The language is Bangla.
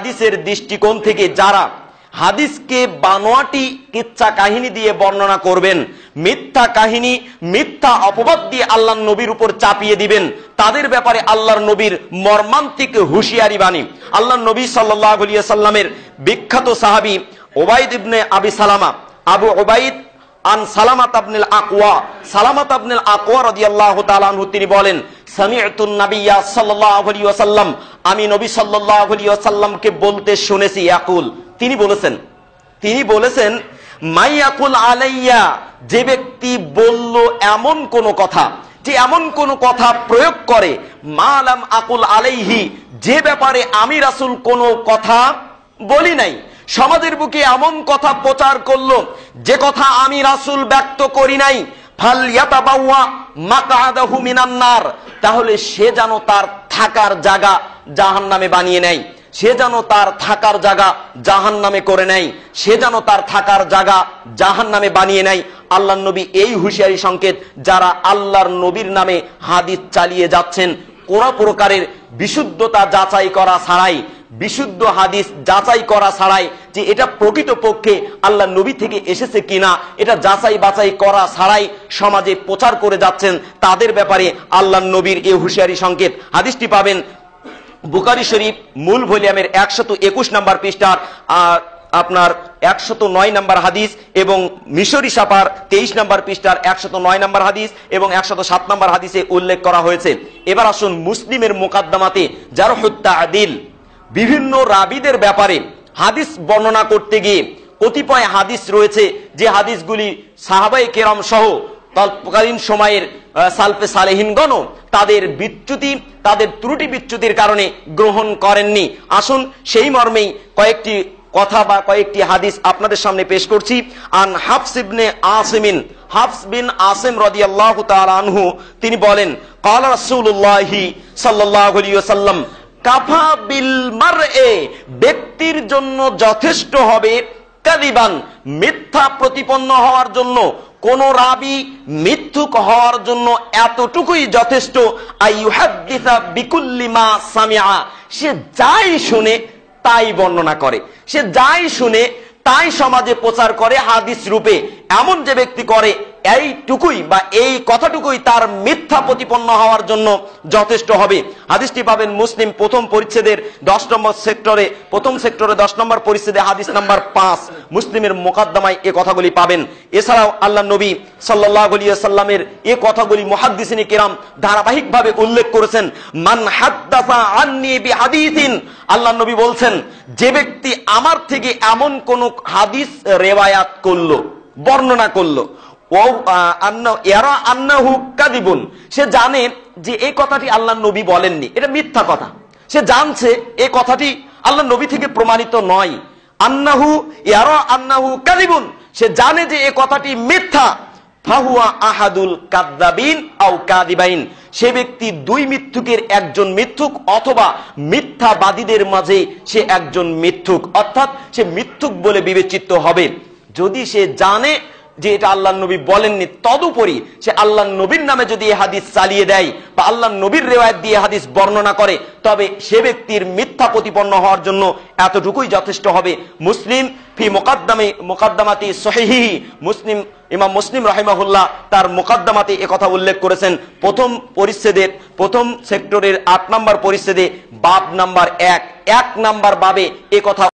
হাদিসের দৃষ্টিকোণ থেকে যারা হাদিসকে বানোয়াটি কিচ্ছা কাহিনী দিয়ে বর্ণনা করবেন, মিথ্যা কাহিনী, মিথ্যা অপবাদ দিয়ে আল্লাহ নবীর উপর চাপিয়ে দিবেন, তাদের ব্যাপারে আল্লাহর নবীর মর্মান্তিক হুঁশিয়ারি বাণী। আল্লাহ নবী সাল্লাহ সাল্লামের বিখ্যাত সাহাবি ওবায়দ ইবনে আবি সালামা, আবু ওবায়দ আন সালামাত আবনুল আকওয়া, সালামাত আবনুল আকওয়া রাদিয়াল্লাহু তাআলা আনহু, তিনি বলেন আমি নবী ওয়াসাল্লামকে বলতে শুনেছি, ইয়াকুল। তিনি বলেছেন তিনি বলেছেন মাইয়াকুল আলাইয়া, যে ব্যক্তি বলল এমন কোন কথা, যে এমন কোন কথা প্রয়োগ করে মালাম আকুল আলাইহি, যে ব্যাপারে আমি রাসূল কোন কথা বলি নাই। সমাজের বুকে এমন কথা প্রচার করল, যে কথা আমি রাসূল ব্যক্ত করি নাই। ফাল ইয়াতাবাওয়া মিনান্নার। তাহলে সে যেন তার থাকার জায়গা জাহান নামে বানিয়ে নেয়। সে যেন তার থাকার জায়গা জাহান নামে করে নেয়। সে যেন তার থাকার জায়গা জাহান নামে বানিয়ে নেয়। আল্লাহ নবী এই হুঁশিয়ারি সংকেত, যারা আল্লাহর নবীর নামে হাদিস চালিয়ে যাচ্ছেন কোন প্রকারের বিশুদ্ধতা যাচাই করা ছাড়াই, বিশুদ্ধ হাদিস যাচাই করা ছাড়াই যে এটা প্রকৃত পক্ষে আল্লাহ নবী থেকে এসেছে কিনা, এটা যাচাই বাছাই করা ছাড়াই সমাজে প্রচার করে যাচ্ছেন, তাদের ব্যাপারে আল্লাহ নবীর এ হুঁশিয়ারি সংকেত। হাদিসটি পাবেন বুকারি শরীফ, মূল ভলিউমের একশত একুশ নম্বর পৃষ্ঠার আপনার একশত নয় নাম্বার হাদিস এবং মিশরি সাপার তেইশ নাম্বার পৃষ্ঠার একশত নয় নাম্বার হাদিস এবং একশত সাত নাম্বার হাদিসে উল্লেখ করা হয়েছে। এবার আসুন মুসলিমের মোকাদ্দমাতে যার হত্যা আদিল বিভিন্ন রাবিদের ব্যাপারে হাদিস বর্ণনা করতে গিয়ে কতিপয় হাদিস রয়েছে, যে হাদিসগুলি সাহাবাই কেরাম সহ তৎকালীন সময়ের সালফে সালেহিনগণ তাদের বিচ্যুতি, তাদের ত্রুটি বিচ্যুতির কারণে গ্রহণ করেননি। আসুন সেই মর্মেই কয়েকটি কথা বা কয়েকটি হাদিস আপনাদের সামনে পেশ করছি। আন হাফস ইবনে আসিমিন, হাফস বিন আসিম রাদিয়াল্লাহু তাআলা আনহু, তিনি বলেন ক্বালা রাসূলুল্লাহি সাল্লাল্লাহু আলাইহি ওয়াসাল্লাম, কাফা বিল মারএ, ব্যক্তির জন্য যথেষ্ট হবে কাদিবান মিথ্যা প্রতিপন্ন হওয়ার জন্য। কোন রাবি মিথ্যুক হওয়ার জন্য এতটুকুই যথেষ্ট, আইয়ুহাদ্দিসা বিকুল্লি মা সামিআ। সে যাই শুনে তাই বর্ণনা করে। সে যাই শুনে তাই সমাজে প্রচার করে হাদিস রূপে। এমন যে ব্যক্তি করে, এইটুকুই বা এই কথাটুকুই তার মিথ্যা প্রতিপন্ন হওয়ার জন্য যথেষ্ট হবে। হাদিসটি পাবেন মুসলিম প্রথম পরিচ্ছেদের দশ নম্বর সেক্টরে, প্রথম সেক্টরে দশ নম্বর পরিচ্ছেদে হাদিস নাম্বার পাঁচ, মুসলিমের মোকাদ্দমায় এ কথাগুলি পাবেন। এছাড়াও আল্লাহ নবী সাল্লাহ সাল্লামের এ কথাগুলি মহাদ্দিসিনী কেরাম ধারাবাহিকভাবে উল্লেখ করেছেন, মান হাদ্দাসা হাদিসিন আল্লাহ নবী বলছেন, যে ব্যক্তি আমার থেকে এমন কোন হাদিস রেওয়ায়াত করল বর্ণনা করল। সে জানে যে এই কথাটি আল্লাহ নবী বলেননি। এটা মিথ্যা কথা। সে জানছে এই কথাটি আল্লাহ নবী থেকে প্রমাণিত নয়। আন্নাহু এরা আন্নাহু কাদিবুন সে জানে যে এই কথাটি মিথ্যা। ফাহুয়া আহাদুল কাদ্দাবিন আও কাদিবাইন সে ব্যক্তি দুই মিথ্যুকের একজন মিথ্যুক অথবা মিথ্যাবাদীদের মাঝে সে একজন মিথ্যুক অর্থাৎ সে মিথ্যুক বলে বিবেচিত হবে। যদি সে জানে যে এটা আল্লাহ নবী বলেননি, তদুপরি সে আল্লাহ নবীর নামে যদি এ হাদিস চালিয়ে দেয় বা আল্লাহ নবীর রেওয়ায়ত দিয়ে হাদিস বর্ণনা করে, তবে সে ব্যক্তির মিথ্যা প্রতিপন্ন হওয়ার জন্য এতটুকুই যথেষ্ট হবে। মুসলিম ফি মোকাদ্দামে, মোকাদ্দামাতি সহিহি, মুসলিম, ইমাম মুসলিম রাহিমাহুল্লাহ তার মোকাদ্দামাতে কথা উল্লেখ করেছেন। প্রথম পরিচ্ছেদের, প্রথম সেক্টরের আট নম্বর পরিচ্ছেদে বাব নাম্বার এক এক নাম্বার বাবে কথা